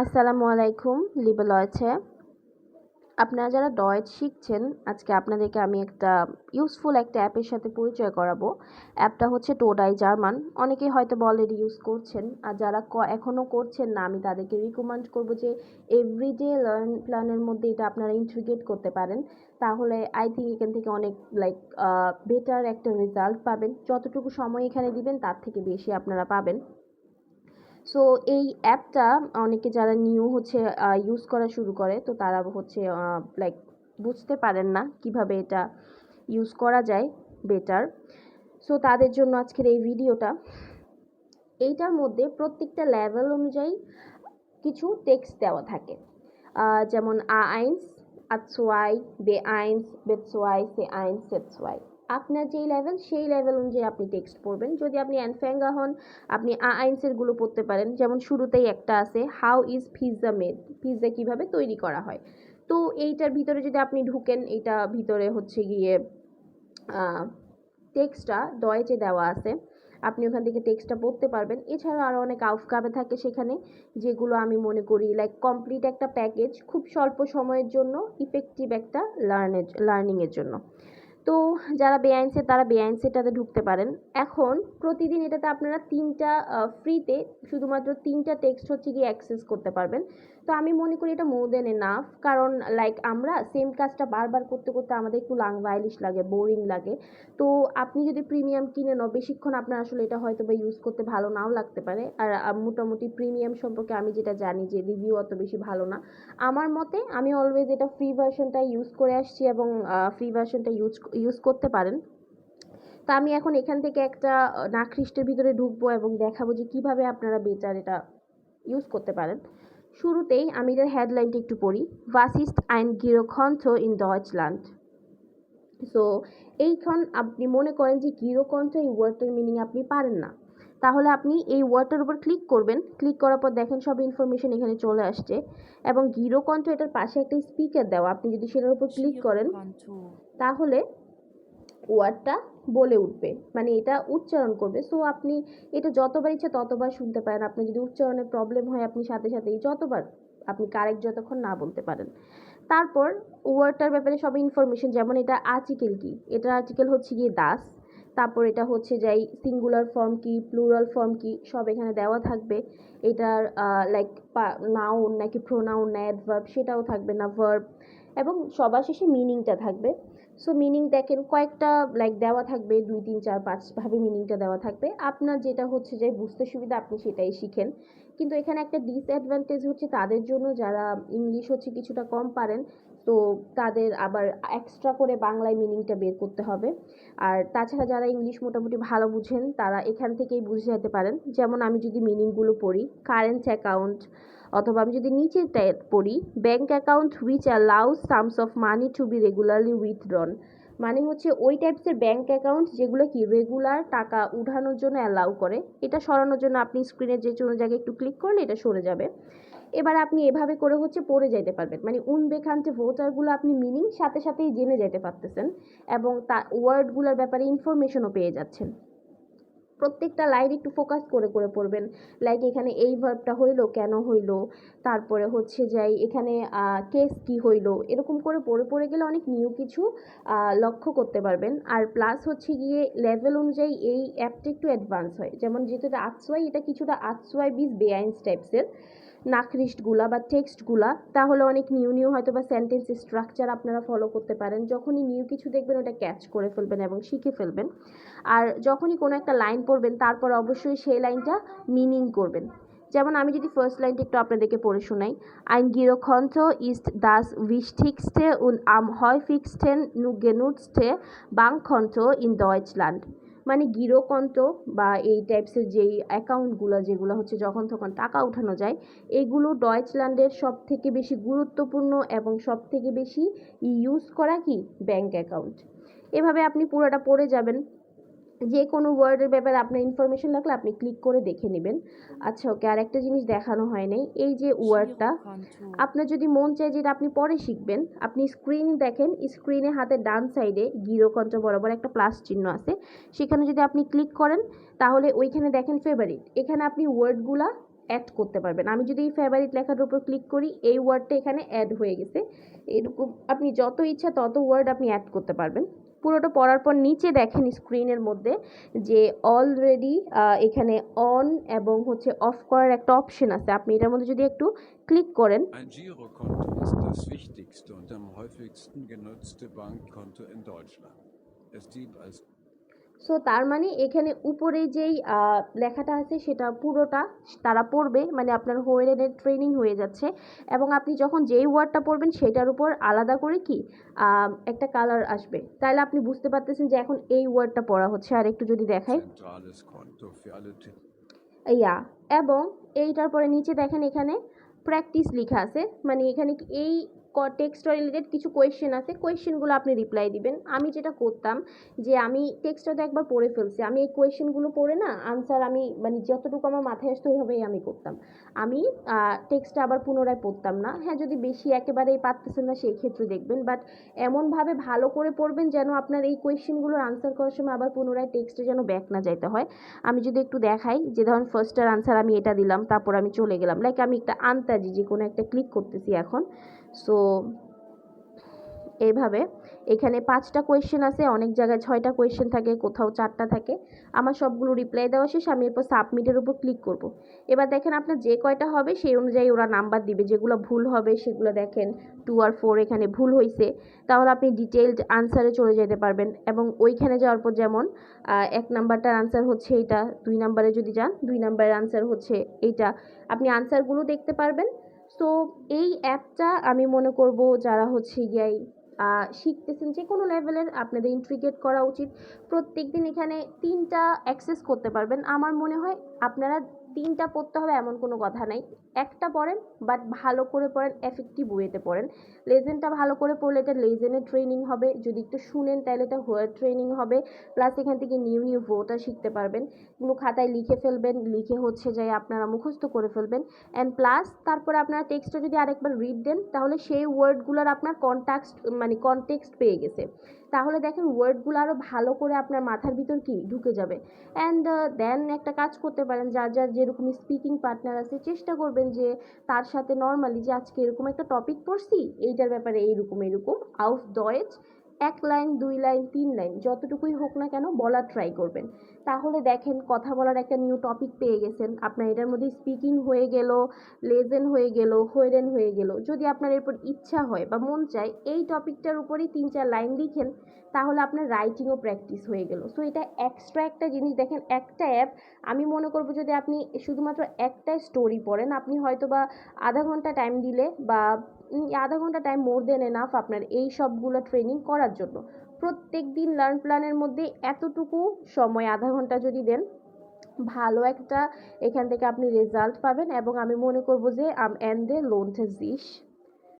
আসসালামু আলাইকুম, লিবে লয়েছে আপনারা যারা ডয়েট শিখছেন, আজকে আপনাদেরকে আমি একটা ইউজফুল একটা অ্যাপের সাথে পরিচয় করাবো। অ্যাপটা হচ্ছে টোডাই জার্মান অনেকেই হয়তো অলরেডি ইউজ করছেন, আর যারা এখনও করছেন না, আমি তাদেরকে রিকমেন্ড করব যে এভরিডে লার্ন প্ল্যানের মধ্যে এটা আপনারা ইন্ট্রিগেট করতে পারেন। তাহলে আই থিঙ্ক এখান থেকে অনেক লাইক বেটার একটা রেজাল্ট পাবেন। যতটুকু সময় এখানে দিবেন, তার থেকে বেশি আপনারা পাবেন। সো এই অ্যাপটা অনেকে যারা নিউ হচ্ছে ইউজ করা শুরু করে, তো তারা হচ্ছে লাইক বুঝতে পারেন না কীভাবে এটা ইউজ করা যায় বেটার সো তাদের জন্য আজকের এই ভিডিওটা। এইটার মধ্যে প্রত্যেকটা লেভেল অনুযায়ী কিছু টেক্সট দেওয়া থাকে। যেমন আ আইন্স আতসোয়াই বে আইন্স বেতসোয়াই সে আইন্স সেতসোয়াই আপনার যেই লেভেল সেই লেভেল অনুযায়ী আপনি টেক্সট পড়বেন। যদি আপনি অ্যানফ্যাঙ্গা হন, আপনি আ আইন্সেরগুলো পড়তে পারেন। যেমন শুরুতেই একটা আছে how is pizza made pizza কীভাবে তৈরি করা হয়? তো এইটার ভিতরে যদি আপনি ঢুকেন এটা ভিতরে হচ্ছে গিয়ে টেক্সটটা ডয়েচে দেওয়া আছে। আপনি ওখান থেকে টেক্সটটা পড়তে পারবেন। এছাড়াও আরও অনেক আউফকাবে থাকে সেখানে, যেগুলো আমি মনে করি লাইক কমপ্লিট একটা প্যাকেজ খুব স্বল্প সময়ের জন্য ইফেক্টিভ একটা লার্নের লার্নিংয়ের জন্য। তো যারা বেআইনসে, তারা বেআইনসেটাতে ঢুকতে পারেন। এখন প্রতিদিন এটাতে আপনারা তিনটা ফ্রিতে শুধুমাত্র তিনটা টেক্সট হচ্ছে গিয়ে অ্যাক্সেস করতে পারবেন। তো আমি মনে করি এটা মোর দেন এনাফ কারণ লাইক আমরা সেম কাজটা বারবার করতে করতে আমাদের একটু লাং ভাইলিশ লাগে বোরিং লাগে। তো আপনি যদি প্রিমিয়াম কিনে নাও, বেশিক্ষণ আপনার আসলে এটা হয়তো বা ইউজ করতে ভালো নাও লাগতে পারে। আর মোটামুটি প্রিমিয়াম সম্পর্কে আমি যেটা জানি যে রিভিউ অত বেশি ভালো না। আমার মতে আমি অলওয়েজ এটা ফ্রি ভার্সনটা ইউজ করে আসছি এবং ফ্রি ভার্সনটা ইউজ ইউজ করতে পারেন। তা আমি এখন এখান থেকে একটা নাকৃষ্টের ভিতরে ঢুকবো এবং দেখাবো যে কীভাবে আপনারা বেটার এটা ইউজ করতে পারেন। শুরুতেই আমি এটার হেডলাইনটা একটু পড়ি ভাসিস্ট আইন গিরোকন্থ ইন ডয়েচল্যান্ড সো এইখন আপনি মনে করেন যে গিরোকন্থ এই ওয়ার্ডটার মিনিং আপনি পারেন না। তাহলে আপনি এই ওয়ার্ডটার উপর ক্লিক করবেন। ক্লিক করার পর দেখেন সব ইনফরমেশন এখানে চলে আসছে। এবং গিরোকণ্ঠ এটার পাশে একটা স্পিকার দেওয়া আপনি যদি সেটার উপর ক্লিক করেন তাহলে ওয়ার্ডটা বলে উঠবে। মানে এটা উচ্চারণ করবে। সো আপনি এটা যতবার ইচ্ছা ততবার শুনতে পারেন। আপনার যদি উচ্চারণের প্রবলেম হয়, আপনি সাথে সাথেই যতবার আপনি কারেক্ট যতক্ষণ না বলতে পারেন। তারপর ওয়ার্ডটার ব্যাপারে সব ইনফরমেশন যেমন এটা আর্টিকেল কি? এটার আর্টিকেল হচ্ছে গিয়ে দাস তারপর এটা হচ্ছে যাই সিঙ্গুলার ফর্ম কি প্লুরাল ফর্ম কি, সব এখানে দেওয়া থাকবে। এটার লাইক নাউন নাকি প্রোনাউন না অ্যাডভার্ব সেটাও থাকবে না ভার্ব এবং সবার শেষে মিনিংটা থাকবে। সো মিনিং দেখেন কয়েকটা লাইক দেওয়া থাকবে, দুই, তিন, চার পাঁচভাবে মিনিংটা দেওয়া থাকবে। আপনার যেটা হচ্ছে যে, বুঝতে সুবিধা, আপনি সেটাই শিখেন। কিন্তু এখানে একটা ডিসঅ্যাডভান্টেজ হচ্ছে তাদের জন্য যারা ইংলিশ হচ্ছে কিছুটা কম পারেন। তো তাদের আবার এক্সট্রা করে বাংলায় মিনিংটা বের করতে হবে। আর তাছাড়া যারা ইংলিশ মোটামুটি ভালো বুঝেন, তারা এখান থেকেই বুঝে যেতে পারেন। যেমন আমি যদি মিনিংগুলো পড়ি কারেন্ট অ্যাকাউন্ট অথবা আমি যদি নিচেরটা পড়ি bank account which allows sums of money to be regularly withdrawn মানে হচ্ছে ওই টাইপসের ব্যাঙ্ক অ্যাকাউন্ট যেগুলো কি রেগুলার টাকা উঠানোর জন্য অ্যালাউ করে, এটা সরানোর জন্য আপনি স্ক্রিনের যে কোনো জায়গায় একটু ক্লিক করলে এটা সরে যাবে। এবার আপনি এভাবে করে হচ্ছে পড়ে যেতে পারবেন। মানে উন উনবেখান্তে ভোটারগুলো আপনি মিনিং সাথে সাথেই জেনে যেতে পারতেছেন এবং তা ওয়ার্ডগুলোর ব্যাপারে ইনফরমেশনও পেয়ে যাচ্ছেন। প্রত্যেকটা লাইন একটু ফোকাস করে করে পড়বেন। লাইক এখানে এই ভার্বটা হইল, কেন হইল? তারপরে হচ্ছে যাই, এখানে কেস কি হইল? এরকম করে পড়ে পড়ে গেলে অনেক নিউ কিছু লক্ষ্য করতে পারবেন। আর প্লাস হচ্ছে গিয়ে লেভেল অনুযায়ী এই অ্যাপটা একটু অ্যাডভান্স হয়। যেমন যেহেতু এটা আটসোয়াই এটা কিছুটা আটসোয়াই বিস বেআইন্স টাইপসের নাকরিস্টগুলা বা টেক্সটগুলা, তাহলে অনেক নিউ নিউ হয়তো বা সেন্টেন্স স্ট্রাকচার আপনারা ফলো করতে পারেন। যখনই নিউ কিছু দেখবেন, ওটা ক্যাচ করে ফেলবেন এবং শিখে ফেলবেন। আর যখনই কোনো একটা লাইন পড়বেন, তারপর অবশ্যই সেই লাইনটা মিনিং করবেন। যেমন আমি যদি ফার্স্ট লাইনটা একটু আপনাদেরকে পড়ে শোনাই। আইন গিরোখন্থ ইস্ট দাস উইস্টিক্সটে উন আম হয় ফিক্সটেন নু গেনুটস্টে বাংখন্থ ইন ডয়েচল্যান্ড মানে গিরোকন্ত বা এই টাইপসের যেই অ্যাকাউন্টগুলো যেগুলো হচ্ছে যখন তখন টাকা উঠানো যায়, এগুলো ডয়চল্যান্ডের সব থেকে বেশি গুরুত্বপূর্ণ এবং সব থেকে বেশি ইউজ করা কি? ব্যাঙ্ক অ্যাকাউন্ট এভাবে আপনি পুরোটা পড়ে যাবেন। যে কোনো ওয়ার্ডের ব্যাপারে আপনার ইনফরমেশন লাগলে আপনি ক্লিক করে দেখে নেবেন। আচ্ছা ওকে আর একটা জিনিস দেখানো হয় নাই। এই যে ওয়ার্ডটা আপনার যদি মন চায় যেটা আপনি পরে শিখবেন আপনি স্ক্রিন দেখেন স্ক্রিনে হাতের ডান সাইডে গিরোকণ্ঠ বরাবর একটা প্লাস চিহ্ন আছে। সেখানে যদি আপনি ক্লিক করেন তাহলে ওইখানে দেখেন ফেভারিট এখানে আপনি ওয়ার্ডগুলা অ্যাড করতে পারবেন। আমি যদি এই ফেভারিট লেখার উপর ক্লিক করি এই ওয়ার্ডটা এখানে অ্যাড হয়ে গেছে। এরকম আপনি যত ইচ্ছা তত ওয়ার্ড আপনি অ্যাড করতে পারবেন। পুরোটা পড়ার পর নিচে দেখেন স্ক্রিনের মধ্যে যে অলরেডি এখানে অন এবং হচ্ছে অফ করার একটা অপশন আছে। আপনি এটার মধ্যে যদি একটু ক্লিক করেন। সো তার মানে এখানে উপরে যেই লেখাটা আছে সেটা পুরোটা তারা পড়বে মানে আপনার হোয়েলের ট্রেনিং হয়ে যাচ্ছে। এবং আপনি যখন যেই ওয়ার্ডটা পড়বেন সেটার উপর আলাদা করে কি একটা কালার আসবে। তাহলে আপনি বুঝতে পারতেছেন যে এখন এই ওয়ার্ডটা পড়া হচ্ছে। আর একটু যদি দেখাই. ইয়া এবং এইটার পরে নিচে দেখেন এখানে প্র্যাকটিস লেখা আছে। মানে এখানে কি- এই টেক্সট রিলেটেড কিছু কোয়েশ্চেন আছে কোয়েশ্চেনগুলো আপনি রিপ্লাই দিবেন। আমি যেটা করতাম যে আমি টেক্সটটা তো একবার পড়ে ফেলছি, আমি এই কোয়েশ্চেনগুলো পড়ে না আনসার আমি মানে যতটুকু আমার মাথায় আসতো ওইভাবেই আমি করতাম। আমি টেক্সটটা আবার পুনরায় পড়তাম না। হ্যাঁ যদি বেশি একেবারেই পারতেছেন না সেই ক্ষেত্রে দেখবেন বাট এমনভাবে ভালো করে পড়বেন যেন আপনার এই কোয়েশ্চেনগুলোর আনসার করার সময় আবার পুনরায় টেক্সটে যেন ব্যাক না যাইতে হয়। আমি যদি একটু দেখাই যে ধরুন ফার্স্টের আনসার আমি এটা দিলাম, তারপর আমি চলে গেলাম। লাইক আমি একটা আন্তাজি যে কোনো একটা ক্লিক করতেছি এখন। সো এইভাবে। এখানে পাঁচটা কোয়েশ্চেন আছে, অনেক জায়গায় ছয়টা কোয়েশ্চেন থাকে, কোথাও চারটা থাকে। আমার সবগুলো রিপ্লাই দেওয়া শেষ, আমি এরপর সাবমিটের উপর ক্লিক করব। এবার দেখেন আপনার যে কয়টা হবে, সেই অনুযায়ী ওরা নাম্বার দিবে। যেগুলো ভুল হবে, সেগুলো দেখেন টু আর ফোর এখানে ভুল হয়েছে তাহলে আপনি ডিটেলড আনসারে চলে যেতে পারবেন। এবং ওইখানে যাওয়ার পর যেমন এক নাম্বারটার আনসার হচ্ছে এইটা, দুই নাম্বারে যদি যান, দুই নাম্বারের আনসার হচ্ছে এইটা। আপনি আনসারগুলো দেখতে পারবেন। সো এই অ্যাপটা আমি মনে করব যারা হচ্ছে গিয়াই শিখতেছেন যে কোনো লেভেলের আপনাদের ইন্ট্রিগেট করা উচিত। প্রত্যেক দিন এখানে তিনটা অ্যাক্সেস করতে পারবেন। আমার মনে হয় আপনারা তিনটা পড়তে হবে এমন কোনো কথা নাই। একটা পড়েন বাট ভালো করে পড়েন এফেক্টিভ ওয়েতে পড়েন। লেজেনটা ভালো করে পড়লে এটা লেজেনের ট্রেনিং হবে। যদি একটু শুনেন, তাহলে এটা হোয়ার ট্রেনিং হবে। প্লাস এখান থেকে নিউ নিউ ভোটা শিখতে পারবেন। এগুলো খাতায় লিখে ফেলবেন, লিখে হচ্ছে যাই আপনারা মুখস্থ করে ফেলবেন। অ্যান্ড প্লাস তারপরে আপনারা টেক্সটটা যদি আরেকবার রিড দেন, তাহলে সেই ওয়ার্ডগুলোর আপনার কন্টাক্ট মানে কনটেক্সট পেয়ে গেছে। তাহলে দেখেন ওয়ার্ডগুলো আরও ভালো করে আপনার মাথার ভিতর কি? ঢুকে যাবে। অ্যান্ড দেন একটা কাজ করতে পারেন, যার যার যেরকম স্পিকিং পার্টনার আছে, চেষ্টা করবেন যে, তার সাথে নর্মালি যে আজকে এরকম একটা টপিক পড়ছি, এইটার ব্যাপারে এইরকম এরকম আউফ ডয়েজ এক লাইন, দুই লাইন, তিন লাইন, যতটুকুই হোক না কেন বলার ট্রাই করবেন। তাহলে দেখেন কথা বলার একটা নিউ টপিক পেয়ে গেছেন। আপনার এটার মধ্যে স্পিকিং হয়ে গেল লেজেন হয়ে গেল হোয়েরেন হয়ে গেল। যদি আপনার এরপর ইচ্ছা হয় বা মন চায় এই টপিকটার উপরেই তিন চার লাইন লিখেন, তাহলে আপনার রাইটিংও প্র্যাকটিস হয়ে গেল। সো এটা এক্সট্রা একটা জিনিস। দেখেন একটা অ্যাপ আমি মনে করব যদি আপনি শুধুমাত্র একটা স্টোরি পড়েন, আপনি হয়তো বা আধা ঘণ্টা টাইম দিলে বা আধা ঘণ্টা টাইম মোর দেন এনাফ আপনার এই সবগুলো ট্রেনিং করার জন্য। প্রত্যেক দিন লার্ন প্ল্যানের মধ্যে এতটুকু সময়, আধা ঘণ্টা যদি দেন, ভালো একটা এখান থেকে আপনি রেজাল্ট পাবেন এবং আমি মনে করব যে আম অ্যান্ড দে লোনটা দিস